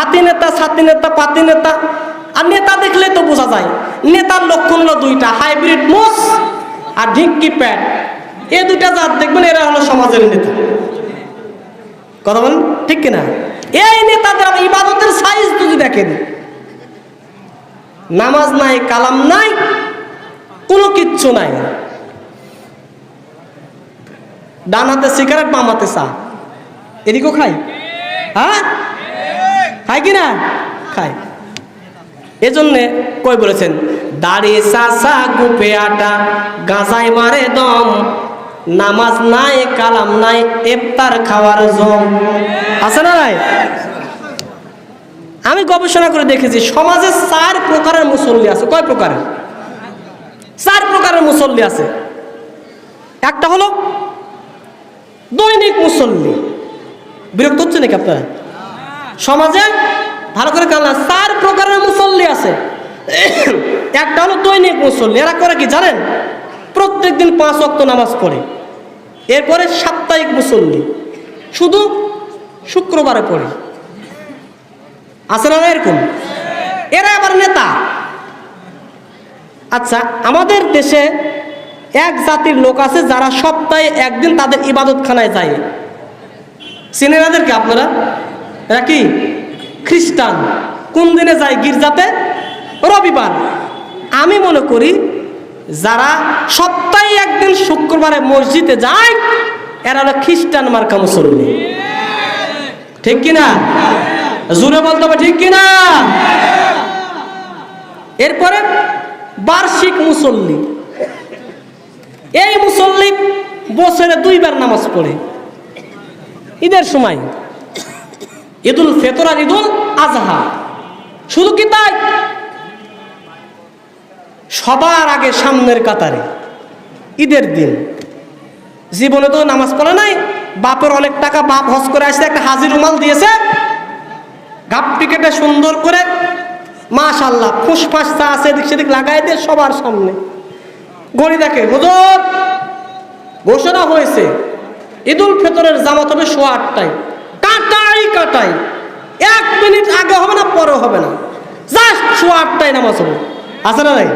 হাতি নেতা, ছাতি নেতা, পাতি নেতা। আর নেতা দেখলে তো বোঝা যায়, নেতার লক্ষণ হলো দুইটা, হাইব্রিড মোষ আর ঢিঙ্কি প্যাট। এই দুইটা জাত দেখবেন, এরা হলো সমাজের নেতা। কথা বলেন, ঠিক কিনা এই নেতাদের আবার ইবাদতের সাইজ যদি দেখেন, নামাজ নাই, কালাম নাই, কোনো কিচ্ছু নাই। ডান হাতে সিগারেট বাম চা। এদিকেও খাই? হ্যাঁ? খাই কি না খাই এজন্যে কই বলেছেন, দাড়ি চাষা গুপে আটা গাঁজাই মারে দম, নামাজ নাই, কালাম নাই এফতার খাওয়ার জম। আছে না নাই? আমি গবেষণা করে দেখেছি, সমাজে চার প্রকারের মুসল্লি আছে। কয় প্রকারের চার প্রকারের মুসল্লি আছে। একটা হলো দৈনিক মুসল্লি। বিরক্ত হচ্ছে নাকি আপনারা? সমাজে ভালো করে কান্না চার প্রকারের মুসল্লি আছে। একটা হলো দৈনিক মুসল্লি, এরা করে কি জানেন? প্রত্যেক দিন পাঁচ অক্ত নামাজ পড়ে। এরপরে সাপ্তাহিক মুসল্লি, শুধু শুক্রবারে পড়ে। আছে না এরকম? এরা আবার নেতা। আচ্ছা আমাদের দেশে এক জাতির লোক আছে যারা সপ্তাহে একদিন তাদের ইবাদতখানায় যায়। চিনেন এদেরকে আপনারা? এরা কি? খ্রিস্টান। কোন দিনে যায় গির্জাতে? রবিবার। আমি মনে করি যারা সপ্তাহে একদিন শুক্রবারে মসজিদে যায়, এরা হলো খ্রিস্টান মার্কা মুসল্লি। ঠিক কিনা? জুড়ে বলতে হবে ঠিক কিনা? এরপরে বার্ষিক মুসল্লি। এই মুসল্লি বছরে দুইবার নামাজ পড়ে। ঈদের সময়। ঈদুল ফেতর আর ঈদুল আজহা। শুধু কি তাই? সবার আগে সামনের কাতারে। ঈদের দিন। জীবনে তো নামাজ পড়ে নাই, বাপের অনেক টাকা বাপ হজ করে আসছে, একটা হাজির রুমাল দিয়েছে। গাপ পিকেটে সুন্দর করে মাশাল্লাহ ফুসফাস চা আছে এদিক সেদিক লাগাই দিয়ে সবার সামনে। গড়ি দেখে, হুজুর, ঘোষণা হয়েছে, ঈদুল ফেতরের জামাত হবে সোয়া আটটায়। কাটাই এক মিনিট আগে হবে না হবে না। জাস্ট আটটায় নামাজ হবে। আছে না নাই?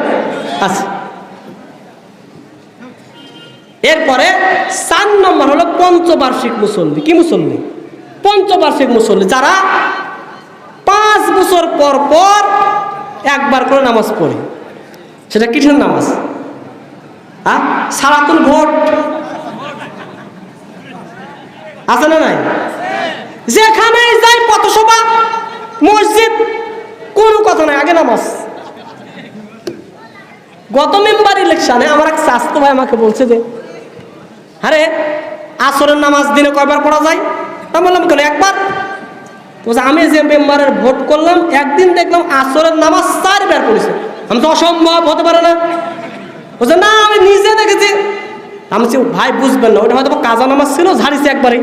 আছে। এরপরে চার নম্বর হলো পঞ্চবার্ষিক মুসল্লি। কি মুসল্লি? পঞ্চবার্ষিক মুসল্লি যারা পাঁচ বছর পর পর একবার করে নামাজ পড়ে। সেটা কিসের নামাজ? হ্যাঁ? সারাতুল ভোট আছে না নাই? যেখানেই যাই পথসভা, মসজিদ, কোনো কথা নাই, আগে নামাজ। গত মেম্বার ইলেকশনে আমার এক স্বাস্থ্য ভাই আমাকে বলছে যে, আরে, আসরের নামাজ দিনে কয়বার পড়া যায়? তা বললাম, কেন, একবার? বলছে, আমি যে মেম্বারের ভোট করলাম, একদিন দেখলাম আসরের নামাজ চারবার পড়েছে। আমি তো অসম্ভব, হতে পারে না। বলছে, না, আমি নিজে দেখেছি। আমি ভাই, বুঝবেন না, ওটা হয়তো কাজা নামাজ ছিল, ঝাড়িছে একবারে।